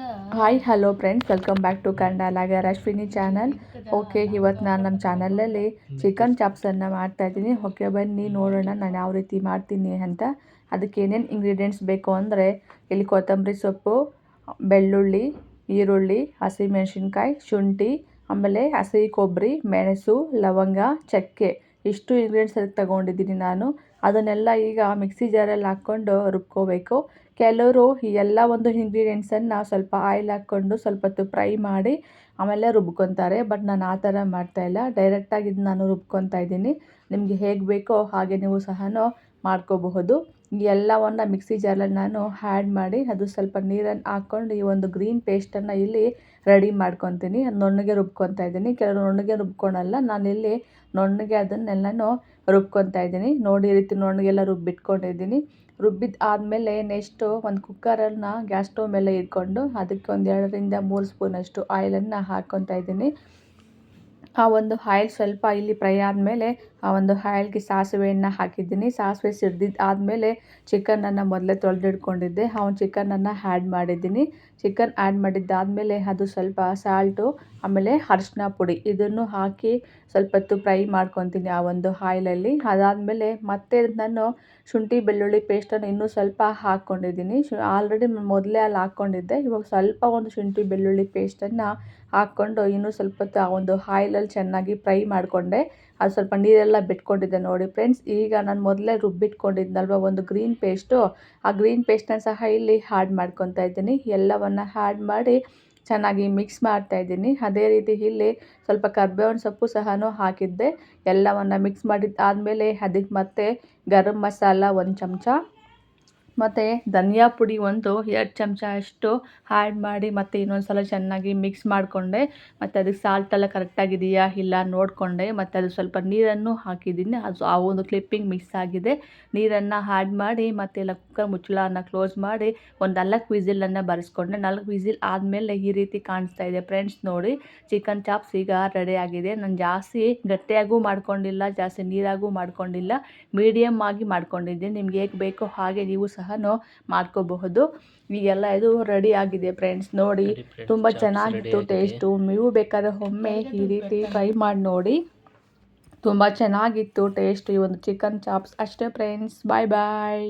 Hi hello friends welcome back to Kannada Ashwini channel okay ಇವತ್ತು ನಾನು ನಮ್ಮ ಚಾನಲಲ್ಲಿ ಚಿಕನ್ ಚಾಪ್ಸನ್ನು ಮಾಡ್ತಾ ಇದ್ದೀನಿ. ಓಕೆ ಬನ್ನಿ ನೋಡೋಣ ನಾನು ಯಾವ ರೀತಿ ಮಾಡ್ತೀನಿ ಅಂತ. ಅದಕ್ಕೆ ಏನೇನು ಇಂಗ್ರೀಡಿಯೆಂಟ್ಸ್ ಬೇಕು ಅಂದರೆ ಇಲ್ಲಿ ಕೊತ್ತಂಬರಿ ಸೊಪ್ಪು ಬೆಳ್ಳುಳ್ಳಿ ಈರುಳ್ಳಿ ಹಸಿಮೆಣಸಿನ್ಕಾಯಿ ಶುಂಠಿ ಆಮೇಲೆ ಹಸಿ ಕೊಬ್ಬರಿ ಮೆಣಸು ಲವಂಗ ಚಕ್ಕೆ. ಇಷ್ಟು ಇಂಗ್ರೀಡಿಯೆಂಟ್ಸ್ ಅದಕ್ಕೆ ತಗೊಂಡಿದ್ದೀನಿ ನಾನು. ಅದನ್ನೆಲ್ಲ ಈಗ ಮಿಕ್ಸಿ ಜಾರಲ್ಲಿ ಹಾಕ್ಕೊಂಡು ರುಬ್ಕೋಬೇಕು. ಕೆಲವರು ಈ ಎಲ್ಲ ಒಂದು ಇಂಗ್ರೀಡಿಯೆಂಟ್ಸನ್ನು ಸ್ವಲ್ಪ ಆಯಿಲ್ ಹಾಕ್ಕೊಂಡು ಸ್ವಲ್ಪ ಹೊತ್ತು ಫ್ರೈ ಮಾಡಿ ಆಮೇಲೆ ರುಬ್ಕೊತಾರೆ. ಬಟ್ ನಾನು ಆ ಥರ ಮಾಡ್ತಾಯಿಲ್ಲ ಡೈರೆಕ್ಟಾಗಿ ಇದು ನಾನು ರುಬ್ಕೊತಾ ಇದ್ದೀನಿ. ನಿಮಗೆ ಹೇಗೆ ಬೇಕೋ ಹಾಗೆ ನೀವು ಸಹ ಮಾಡ್ಕೋಬಹುದು. ಎಲ್ಲವನ್ನು ಮಿಕ್ಸಿ ಜಾರಲ್ಲಿ ನಾನು ಹ್ಯಾಡ್ ಮಾಡಿ ಅದು ಸ್ವಲ್ಪ ನೀರನ್ನು ಹಾಕ್ಕೊಂಡು ಈ ಒಂದು ಗ್ರೀನ್ ಪೇಸ್ಟನ್ನು ಇಲ್ಲಿ ರೆಡಿ ಮಾಡ್ಕೊತೀನಿ. ನುಣ್ಣಗೆ ರುಬ್ಕೊತಾ ಇದ್ದೀನಿ. ಕೆಲವರು ನುಣ್ಣಗೆ ರುಬ್ಕೊಳಲ್ಲ. ನಾನಿಲ್ಲಿ ನುಣ್ಣಗೆ ಅದನ್ನೆಲ್ಲನೂ ರುಬ್ಕೊತಾ ಇದ್ದೀನಿ. ನೋಡಿ, ಈ ರೀತಿ ನುಣ್ಣಗೆಲ್ಲ ರುಬ್ಬಿಟ್ಕೊಂಡಿದ್ದೀನಿ. ರುಬ್ಬಿದ ಆದಮೇಲೆ ನೆಕ್ಸ್ಟು ಒಂದು ಕುಕ್ಕರನ್ನು ಗ್ಯಾಸ್ ಸ್ಟೋವ್ ಮೇಲೆ ಇಟ್ಕೊಂಡು ಅದಕ್ಕೆ ಒಂದು ಎರಡರಿಂದ ಮೂರು ಸ್ಪೂನಷ್ಟು ಆಯಿಲನ್ನು ಹಾಕ್ಕೊತಾ ಇದ್ದೀನಿ. ಆ ಒಂದು ಆಯಿಲ್ ಸ್ವಲ್ಪ ಇಲ್ಲಿ ಫ್ರೈ ಆದಮೇಲೆ ಆ ಒಂದು ಹಾಯ್ಲಿಗೆ ಸಾಸಿವೆಯನ್ನು ಹಾಕಿದ್ದೀನಿ. ಸಾಸಿವೆ ಸಿಡ್ದಿದ್ದು ಆದಮೇಲೆ ಚಿಕನನ್ನು ಮೊದಲೇ ತೊಳೆದಿಟ್ಕೊಂಡಿದ್ದೆ. ಒಂದು ಚಿಕನನ್ನು ಆ್ಯಡ್ ಮಾಡಿದ್ದೀನಿ. ಚಿಕನ್ ಆ್ಯಡ್ ಮಾಡಿದ್ದಾದಮೇಲೆ ಅದು ಸ್ವಲ್ಪ ಸಾಲ್ಟು ಆಮೇಲೆ ಅರಿಶಿನ ಪುಡಿ ಇದನ್ನು ಹಾಕಿ ಸ್ವಲ್ಪ ಹೊತ್ತು ಫ್ರೈ ಮಾಡ್ಕೊತೀನಿ ಆ ಒಂದು ಆಯಿಲಲ್ಲಿ ಅದಾದಮೇಲೆ ಮತ್ತೆ ನಾನು ಶುಂಠಿ ಬೆಳ್ಳುಳ್ಳಿ ಪೇಸ್ಟನ್ನು ಇನ್ನೂ ಸ್ವಲ್ಪ ಹಾಕ್ಕೊಂಡಿದ್ದೀನಿ. ಶು ಆಲ್ರೆಡಿ ಮೊದಲೇ ಅಲ್ಲಿ ಹಾಕ್ಕೊಂಡಿದ್ದೆ. ಇವಾಗ ಸ್ವಲ್ಪ ಒಂದು ಶುಂಠಿ ಬೆಳ್ಳುಳ್ಳಿ ಪೇಸ್ಟನ್ನು ಹಾಕ್ಕೊಂಡು ಇನ್ನೂ ಸ್ವಲ್ಪ ಹೊತ್ತು ಆ ಒಂದು ಆಯಿಲಲ್ಲಿ ಚೆನ್ನಾಗಿ ಫ್ರೈ ಮಾಡಿಕೊಂಡೆ. ಅದು ಸ್ವಲ್ಪ ನೀರೆಲ್ಲ ಬಿಟ್ಕೊಂಡಿದ್ದೆ ನೋಡಿ ಫ್ರೆಂಡ್ಸ್. ಈಗ ನಾನು ಮೊದಲೇ ರುಬ್ಬಿಟ್ಕೊಂಡಿದ್ನಲ್ವ ಒಂದು ಗ್ರೀನ್ ಪೇಸ್ಟು ಆ ಗ್ರೀನ್ ಪೇಸ್ಟನ್ನ ಸಹ ಇಲ್ಲಿ ಹಾಡ್ ಮಾಡ್ಕೊತಾ ಇದ್ದೀನಿ. ಎಲ್ಲವನ್ನು ಹ್ಯಾಡ್ ಮಾಡಿ ಚೆನ್ನಾಗಿ ಮಿಕ್ಸ್ ಮಾಡ್ತಾ ಇದ್ದೀನಿ. ಅದೇ ರೀತಿ ಇಲ್ಲಿ ಸ್ವಲ್ಪ ಕರ್ಬೇವಿನ ಸೊಪ್ಪು ಸಹ ಹಾಕಿದ್ದೆ. ಎಲ್ಲವನ್ನು ಮಿಕ್ಸ್ ಮಾಡಿದ್ದು ಆದಮೇಲೆ ಅದಕ್ಕೆ ಮತ್ತೆ ಗರಂ ಮಸಾಲ ಒಂದು ಚಮಚ. ಮತ್ತು ಧನಿಯಾ ಪುಡಿ ಒಂದು, ಎರಡು ಚಮಚ ಅಷ್ಟು ಆ್ಯಡ್ ಮಾಡಿ ಮತ್ತು ಇನ್ನೊಂದು ಸಲ ಚೆನ್ನಾಗಿ ಮಿಕ್ಸ್ ಮಾಡಿಕೊಂಡೆ. ಮತ್ತು ಅದಕ್ಕೆ ಸಾಲ್ಟ್ ಎಲ್ಲ ಕರೆಕ್ಟಾಗಿದೆಯಾ ಇಲ್ಲ ನೋಡಿಕೊಂಡೆ. ಮತ್ತು ಅದು ಸ್ವಲ್ಪ ನೀರನ್ನು ಹಾಕಿದ್ದೀನಿ. ಅದು ಆ ಒಂದು ಕ್ಲಿಪ್ಪಿಂಗ್ ಮಿಕ್ಸ್ ಆಗಿದೆ. ನೀರನ್ನು ಆ್ಯಡ್ ಮಾಡಿ ಎಲ್ಲ ಕುಕ್ಕರ್ ಮುಚ್ಚಳವನ್ನು ಕ್ಲೋಸ್ ಮಾಡಿ ಒಂದು ನಾಲ್ಕು ವಿಸಿಲನ್ನು ಬರೆಸ್ಕೊಂಡೆ. ನಾಲ್ಕು ವಿಸಿಲ್ ಆದಮೇಲೆ ಈ ರೀತಿ ಕಾಣಿಸ್ತಾ ಇದೆ. ಫ್ರೆಂಡ್ಸ್ ನೋಡಿ ಚಿಕನ್ ಚಾಪ್ಸ್ ಈಗ ರೆಡಿ ಆಗಿದೆ. ನಾನು ಜಾಸ್ತಿ ಗಟ್ಟಿಯಾಗೂ ಮಾಡ್ಕೊಂಡಿಲ್ಲ, ಜಾಸ್ತಿ ನೀರಾಗೂ ಮಾಡ್ಕೊಂಡಿಲ್ಲ. ಮೀಡಿಯಮ್ ಆಗಿ ಮಾಡ್ಕೊಂಡಿದ್ದೀನಿ. ನಿಮ್ಗೆ ಹೇಗೆ ಬೇಕೋ ಹಾಗೆ ನೀವು ಸಹ ಮಾಡ್ಕೋಬಹುದು. ಈಗೆಲ್ಲ ಇದು ರೆಡಿ ಆಗಿದೆ ಫ್ರೆಂಡ್ಸ್ ನೋಡಿ ತುಂಬ ಚೆನ್ನಾಗಿತ್ತು ಟೇಸ್ಟು ನೀವು ಬೇಕಾದ್ರೆ ಒಮ್ಮೆ ಈ ರೀತಿ ಟ್ರೈ ಮಾಡಿ ನೋಡಿ. ತುಂಬ ಚೆನ್ನಾಗಿತ್ತು ಟೇಸ್ಟ್ ಈ ಒಂದು ಚಿಕನ್ ಚಾಪ್ಸ್ ಅಷ್ಟೇ ಫ್ರೆಂಡ್ಸ್ ಬಾಯ್ ಬಾಯ್